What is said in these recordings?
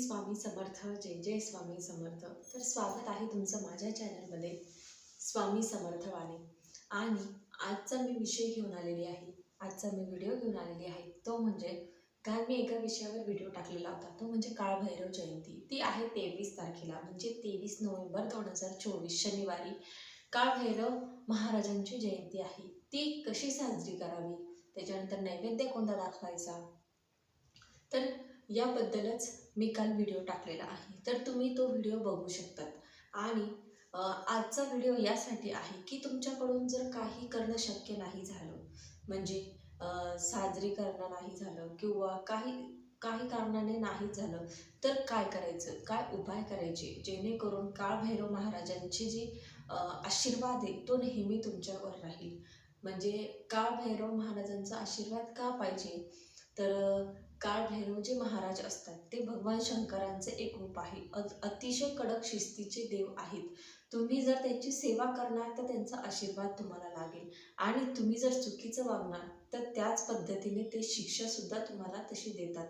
स्वामी समर्थ जय जय स्वामी समर्थ. तर स्वागत आहे तुमचं माझ्या चॅनलमध्ये स्वामी समर्थवाणी. आणि आजचा मी विषय घेऊन आलेली आहे. आजचा मी व्हिडिओ घेऊन आलेली आहे. तो म्हणजे काल मी एका विषयावर व्हिडिओ टाकलेला होता. तो म्हणजे काळभैरव जयंती. ती आहे तेवीस तारखेला म्हणजे तेवीस नोव्हेंबर दोन हजार चोवीस शनिवारी. काळभैरव महाराजांची जयंती आहे. ती कशी साजरी करावी? त्याच्यानंतर नैवेद्य कोणता दाखवायचा? तर याबद्दलच मी काल व्हिडिओ टाकलेला आहे. तर तुम्ही तो व्हिडिओ बघू शकतात. आणि आजचा व्हिडिओ यासाठी आहे की तुमच्याकडून जर काही करणं शक्य नाही झालं म्हणजे साजरी करणं नाही झालं किंवा काही काही कारणाने नाही झालं तर काय करायचं? काय उपाय करायचे? जेणेकरून काळभैरव महाराजांची जी आशीर्वाद आहे तो नेहमी तुमच्यावर राहील. म्हणजे काळभैरव महाराजांचा आशीर्वाद का पाहिजे? तर काळभैरव जे महाराज असतात. ते भगवान शंकरांचे एक रूप आहे. अतिशय कडक शिस्तीचे देव आहेत. तुम्ही जर त्यांची सेवा करणार तर त्यांचा आशीर्वाद तुम्हाला लागेल. आणि तुम्ही जर चुकीचं वागणार तर त्याच पद्धतीने ते शिक्षासुद्धा तुम्हाला तशी देतात.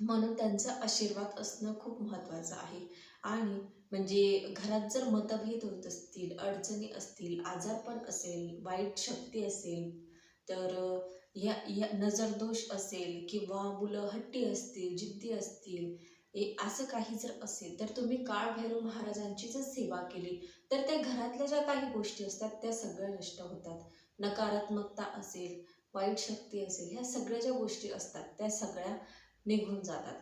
म्हणून त्यांचा आशीर्वाद असणं खूप महत्त्वाचं आहे. आणि म्हणजे घरात जर मतभेद होत असतील अडचणी असतील आजारपण असेल वाईट शक्ती असेल तर या या नजरदोष असेल किंवा मुलं हट्टी असतील जिद्दी असतील ए असं काही जर असेल तर तुम्ही काळभैरव महाराजांची जर सेवा केली तर त्या घरातल्या ज्या काही गोष्टी असतात त्या सगळ्या नष्ट होतात. नकारात्मकता असेल वाईट शक्ती असेल ह्या सगळ्या ज्या गोष्टी असतात त्या सगळ्या निघून जातात.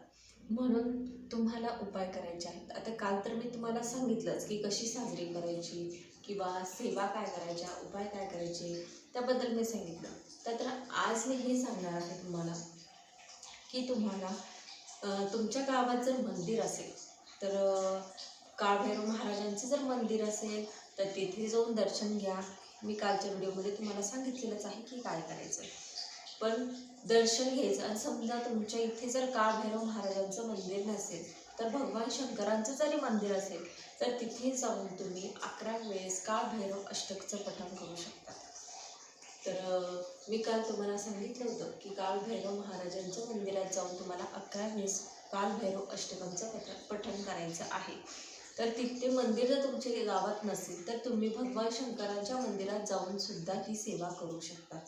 म्हणून तुम्हाला उपाय करायचे आहेत. आता काल तर मी तुम्हाला सांगितलंच की कशी साजरी करायची किंवा सेवा काय करायच्या उपाय काय करायचे त्याबद्दल मी सांगितलं. तर तर आज मी हे सांगणार आहे तुम्हाला की तुम्हाला तुमच्या गावात जर मंदिर असेल तर काळभैरव महाराजांचं जर मंदिर असेल तर तिथे जाऊन दर्शन घ्या. मी कालच्या व्हिडिओमध्ये तुम्हाला सांगितलेलंच आहे की काय करायचं. पण दर्शन घ्यायचं आणि समजा तुमच्या इथे जर काळभैरव महाराजांचं मंदिर नसेल तर भगवान शंकरांचं जरी मंदिर असेल तर तिथे जाऊन तुम्ही अकरा वेळेस काळभैरव अष्टकचं पठण करू शकता. तर मी काल तुम्हाला सांगितलं होतं की कालभैरव महाराजांच्या मंदिरात जाऊन तुम्हाला अकरा वेळेस कालभैरव अष्टकांचं पठन पठण करायचं आहे. तर तिथे मंदिर जर तुमच्या गावात नसेल तर तुम्ही भगवान शंकरांच्या मंदिरात जाऊन सुद्धा ही सेवा करू शकता.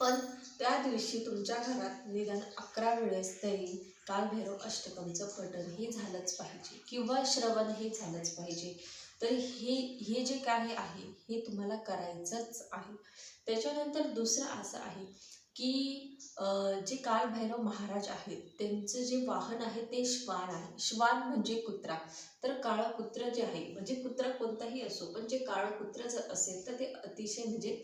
पण त्या दिवशी तुमच्या घरात निदान अकरा वेळेस तरी कालभैरव अष्टकमचं पठण हे झालंच पाहिजे किंवा श्रवण हे झालंच पाहिजे. तर हे हे जे काही आहे हे तुम्हाला करायचंच आहे. त्याच्यानंतर दुसरं असं आहे की जे कालभैरव महाराज आहेत त्यांचं जे वाहन आहे ते श्वान आहे. श्वान म्हणजे कुत्रा. तर काळं कुत्र जे आहे म्हणजे कुत्रा कोणताही असो पण जे काळं कुत्र जर असेल तर ते अतिशय म्हणजे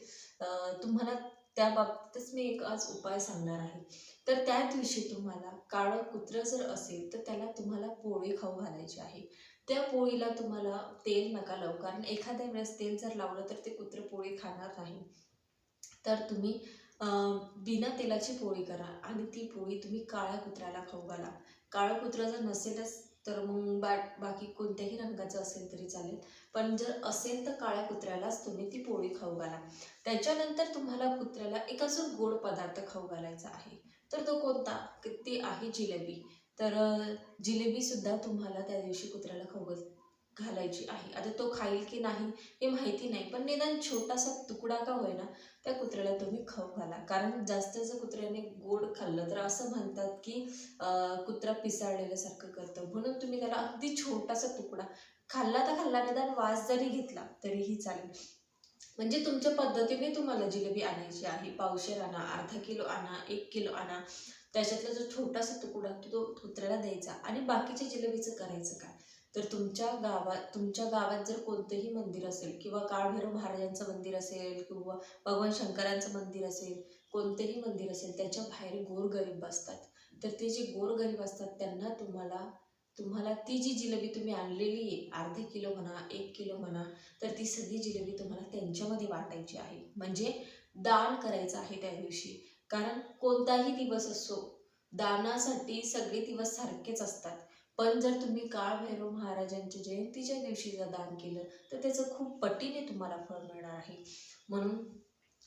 तुम्हाला त्या बाबतीतच मी एक आज उपाय सांगणार आहे. तर त्या दिवशी तुम्हाला काळं कुत्रं जर असेल तर त्याला तुम्हाला पोळी खाऊ घालायची आहे. त्या पोळीला तुम्हाला तेल नका लावू कारण एखाद्या वेळेस तेल जर लावलं तर ते कुत्र पोळी खाणार नाही. तर तुम्ही बिना तेलाची पोळी करा आणि ती पोळी तुम्ही काळ्या कुत्र्याला खाऊ घाला. काळं कुत्रा जर नसेलच तर मग बा बाकी कोणत्याही रंगाचं असेल तरी चालेल. पण जर असेल तर काळ्या कुत्र्यालाच तुम्ही ती पोळी खाऊ घाला. त्याच्यानंतर तुम्हाला कुत्र्याला एक अजून गोड पदार्थ खाऊ घालायचा आहे. तर तो कोणता? ते आहे जिलेबी. तर जिलेबीसुद्धा तुम्हाला त्या दिवशी कुत्र्याला खाऊ घालायची आहे. आता तो खाईल की नाही हे माहिती नाही पण निदान छोटासा तुकडा का होईना त्या कुत्र्याला तुम्ही खाऊ घाला. कारण जास्त जर कुत्र्याने गोड खाल्लं तर असं म्हणतात की कुत्रा पिसाळलेल्यासारखं करतं. म्हणून तुम्ही त्याला अगदी छोटासा तुकडा खाल्ला तर खाल्ला निदान वास जरी घेतला तरीही चालेल. म्हणजे तुमच्या पद्धतीने तुम्हाला जिलेबी आणायची आहे. पावशेर आणा अर्धा किलो आणा एक किलो आणा. त्याच्यातला जो छोटासा तुकडा तो कुत्र्याला द्यायचा आणि बाकीच्या जिलेबीचं करायचं काय? तर तुमच्या गावात तुमच्या गावात जर कोणतंही मंदिर असेल किंवा काळभैरव महाराजांचं मंदिर असेल किंवा भगवान शंकरांचं मंदिर असेल कोणतंही मंदिर असेल त्याच्या बाहेर गोरगरीब बसतात तर ते जे गोरगरीब असतात त्यांना तुम्हाला तुम्हाला ती जी जिलेबी तुम्ही आणलेली आहे अर्धे किलो म्हणा एक किलो म्हणा तर ती सगळी जिलेबी तुम्हाला त्यांच्यामध्ये वाटायची आहे. म्हणजे दान करायचं आहे त्या दिवशी. कारण कोणताही दिवस असो दानासाठी सगळे दिवस सारखेच असतात. पण जर तुम्ही काळभैरव महाराजांच्या जयंतीच्या दिवशी जर दान केलं तर त्याचं खूप पटीने तुम्हाला फळ मिळणार आहे. म्हणून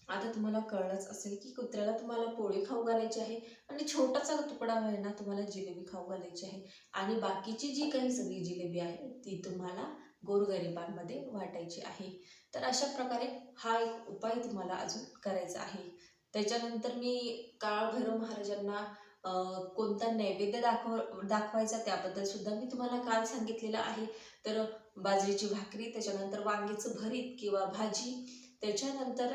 आता तुम्हाला कळलंच असेल की कुत्र्याला तुम्हाला पोळी खाऊ घालायची आहे आणि छोटासा तुकडा आहे तुम्हाला जिलेबी खाऊ घालायची आहे. आणि बाकीची जी काही सगळी जिलेबी आहे ती तुम्हाला गोरगरिबांमध्ये वाटायची आहे. तर अशा प्रकारे हा एक उपाय तुम्हाला अजून करायचा आहे. त्याच्यानंतर मी काळभैरव महाराजांना कोणता नैवेद्य दाखव दाखवायचा त्याबद्दल सुद्धा मी तुम्हाला काल सांगितलेलं आहे. तर बाजरीची भाकरी त्याच्यानंतर वांग्याचं भरीत किंवा भाजी त्याच्यानंतर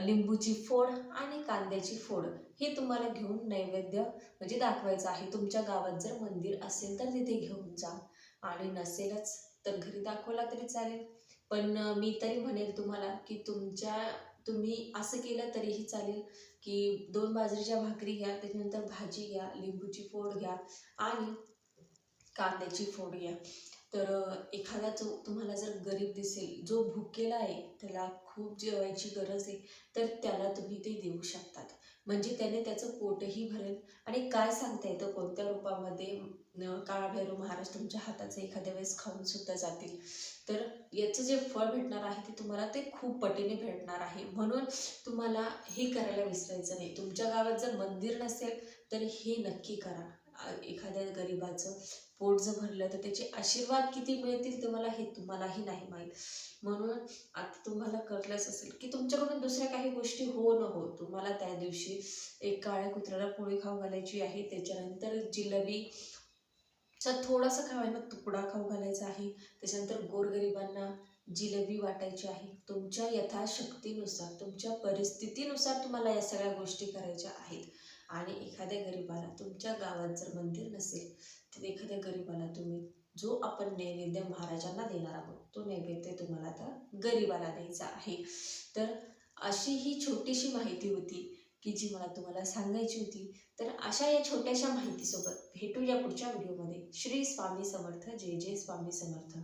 लिंबूची फोड आणि कांद्याची फोड हे तुम्हाला घेऊन नैवेद्य म्हणजे दाखवायचं आहे. तुमच्या गावात जर मंदिर असेल तर तिथे घेऊन जा. आणि नसेलच तर घरी दाखवला तरी चालेल. पण मी तरी म्हणेल तुम्हाला की तुमच्या तुम्ही असं केलं तरीही चालेल की दोन बाजरीच्या भाकरी घ्या त्याच्यानंतर भाजी घ्या लिंबूची फोड घ्या आणि कांद्याची फोड घ्या. तर एखादा जो तुम्हाला जर गरीब दिसेल जो भुकेला आहे त्याला खूप जेवायची गरज आहे तर त्याला तुम्ही ते देऊ शकतात. म्हणजे त्याने त्याचं पोटही भरेल. आणि काय सांगता येतं? कोणत्या रूपामध्ये काळाभैरव महाराज तुमच्या हाताचं एखाद्या वेळेस खाऊन सुद्धा जातील. तर याचं जे फळ भेटणार आहे ते तुम्हाला ते खूप पटीने भेटणार आहे. म्हणून तुम्हाला हे करायला विसरायचं नाही. तुमच्या गावात जर मंदिर नसेल तर हे नक्की करा. एखाद्या गरिबाचं पोट जर भरलं तर त्याचे आशीर्वाद किती मिळतील तुम्हाला हे तुम्हालाही नाही माहीत. म्हणून आता तुम्हाला कळलंच असेल की तुमच्याकडून दुसऱ्या काही गोष्टी हो न हो तुम्हाला त्या दिवशी एक काळ्या कुत्र्याला पोळी खाऊ घालायची आहे त्याच्यानंतर जिलेबीचा थोडासा खावायला तुकडा खाऊ घालायचा आहे त्याच्यानंतर गोरगरिबांना जिलेबी वाटायची आहे. तुमच्या यथाशक्तीनुसार तुमच्या परिस्थितीनुसार तुम्हाला या सगळ्या गोष्टी करायच्या आहेत. आणि एखाद्या गरिबाला तुमच्या गावात जर मंदिर नसेल तर एखाद्या गरिबाला तुम्ही जो आपण नैवेद्य महाराजांना देणार आहोत तो नैवेद्य तुम्हाला आता गरिबाला द्यायचा आहे. तर अशी ही छोटीशी माहिती होती की जी मला तुम्हाला सांगायची होती. तर अशा या छोट्याशा माहितीसोबत भेटू या पुढच्या व्हिडिओमध्ये. श्री स्वामी समर्थ जय जय स्वामी समर्थ.